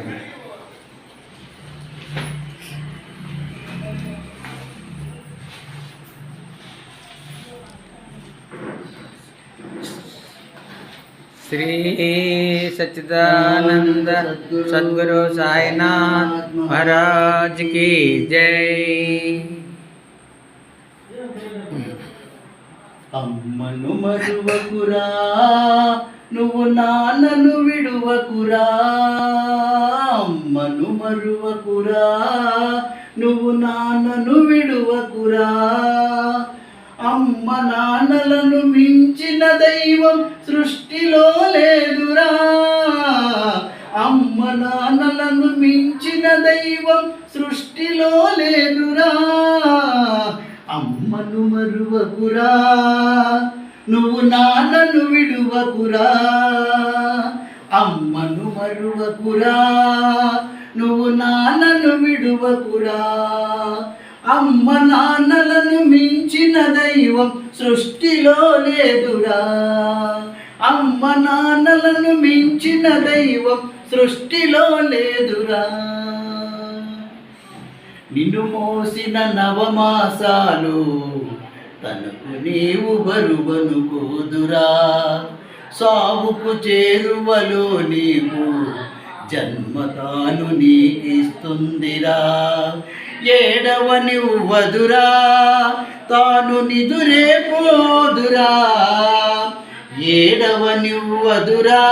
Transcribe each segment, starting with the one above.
అది శ్రీ సచ్చిదానంద సద్గురు సాయినాథ్ మహారాజ్కి జై. అమ్మను మరువకురా నువ్వు నాన్నను విడువకురా. అమ్మను మరువకురా నువ్వు నాన్నను విడువకురా. అమ్మ నాన్నలను మించిన దైవం సృష్టిలో లేదు. నువ్వు నాన్నను విడువకురా అమ్మను మరువకురా. నువ్వు నాన్నను విడువకురా అమ్మ నాన్నలను మించిన దైవం సృష్టిలో లేదురా. అమ్మ నాన్నలను మించిన దైవం సృష్టిలో లేదురా. నిన్ను మోసిన నవమాసాలు తనకు నీవు బరువను కోదురా. సావుకు చేరువలో నీవు జన్మతాను నీకిస్తుందిరా. ఏడవ వదురా తాను నిదురే పోదురా. ఏడవ వదురా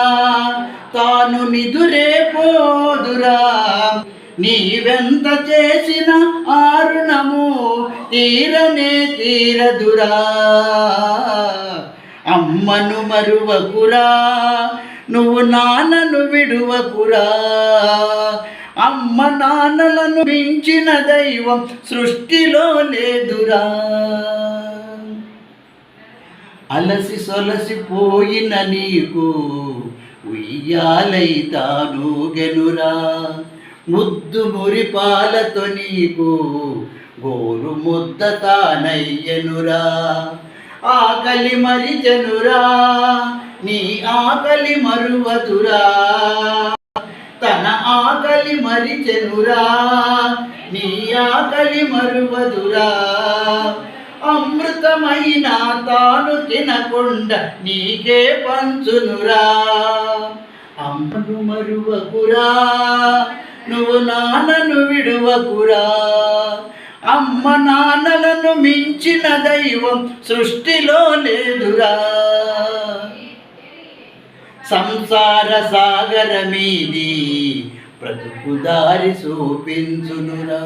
తాను నిదురే పోదురా. నీవెంత చేసిన ఆరుణము తీరనే తీరదురా. అమ్మను మరువకురా నువ్వు నాన్నను విడువకురా. అమ్మ నాన్నలను మించిన దైవం సృష్టిలో లేదురా. అలసి సొలసిపోయిన నీకు ఉయ్యాలైతాను గెనురా ముద్దు మురిపాలతో నీకు గోరు ముద్ద తానయ్యనురా. ఆకలి మరిజనురా నీ ఆకలి మరువదురా. తన ఆకలి మరిచెనురా నీ ఆకలి మరువదురా. అమృతమైన తాను తినకుండా నీకే పంచునురా. అమ్మను మరువకురా నువ్వు నాన్నను విడువకురా. అమ్మ నాన్నలను మించిన దైవం సృష్టిలో లేదురా. సంసార సాగర మీది బ్రతుకు దారి చూపించునురా.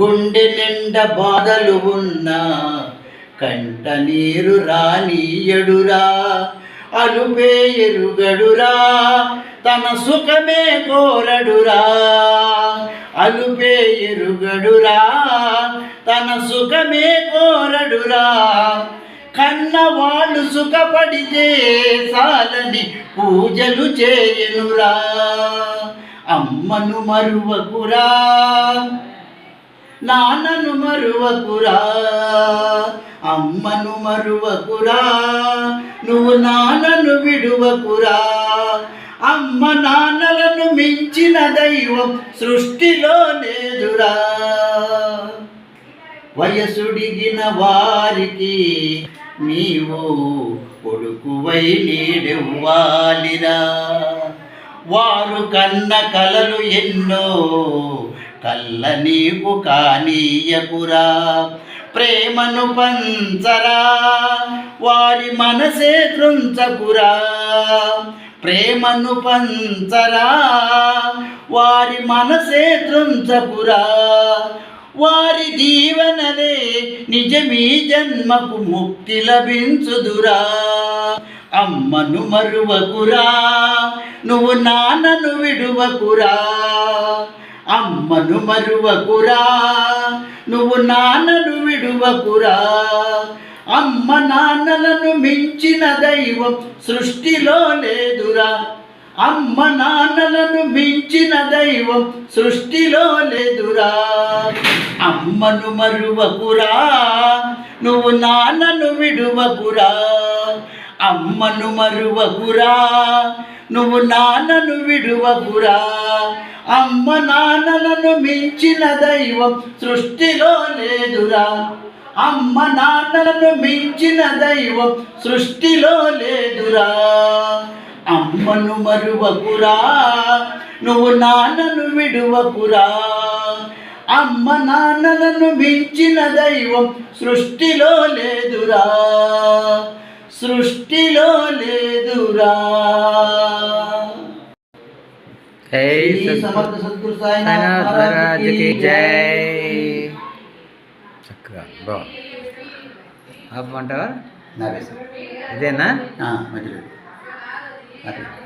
గుండె నిండా బాధలు ఉన్నా కంట నీరు రానీయడురా. అనుపే ఎరుగడురా తన సుఖమే కోరడురా. అలుపే ఎరుగడురా తన సుఖమే కోరడురా. కన్న వాళ్ళు సుఖపడితే సాలని పూజలు చేయనురా. అమ్మను మరువకురా. నాన్నను మరువకురా అమ్మను మరువకురా నువ్వు నాన్నను విడువకురా. అమ్మ నాన్నలను మించిన దైవం సృష్టిలో లేదురా. వయసుడిగిన వారికి నీవు కొడుకువై నీడెవ్వాలిరా. వారు కన్న కలలు ఎన్నో కల్ల నీకు కానీయకురా ప్రేమను పంచరా వారి మనసే కృంచకురా ప్రేమను పంచరా వారి మనసే తృంచకురా వారి దీవెనలే నిజమీ జన్మకు ముక్తి లభించుదురా. అమ్మను మరువకురా నువ్వు నాన్నను విడువకురా. అమ్మను మరువకురా నువ్వు నాన్నను విడువకురా. అమ్మ నాన్నలను మించిన దైవం సృష్టిలో లేదురా. అమ్మ నాన్నలను మించిన దైవం సృష్టిలో లేదురా. అమ్మను మరువకురా నువ్వు నాన్నను విడువకురా. అమ్మను మరువకురా నువ్వు నాన్నను విడువకురా. అమ్మ నాన్నలను మించిన దైవం సృష్టిలో లేదురా. అమ్మ నాన్నలను మించిన దైవం సృష్టిలో లేదురా. అమ్మను మరువకురా నువ్వు నాన్నను విడువకురా. అమ్మ నాన్నలను మించిన దైవం సృష్టిలో లేదురా. సృష్టిలో లేదురా. సమర్థ సద్గురు కి జై. చక్కగా బాగుంది. ఆపమంటావా ఇదేనా? మధ్యలో. అదే.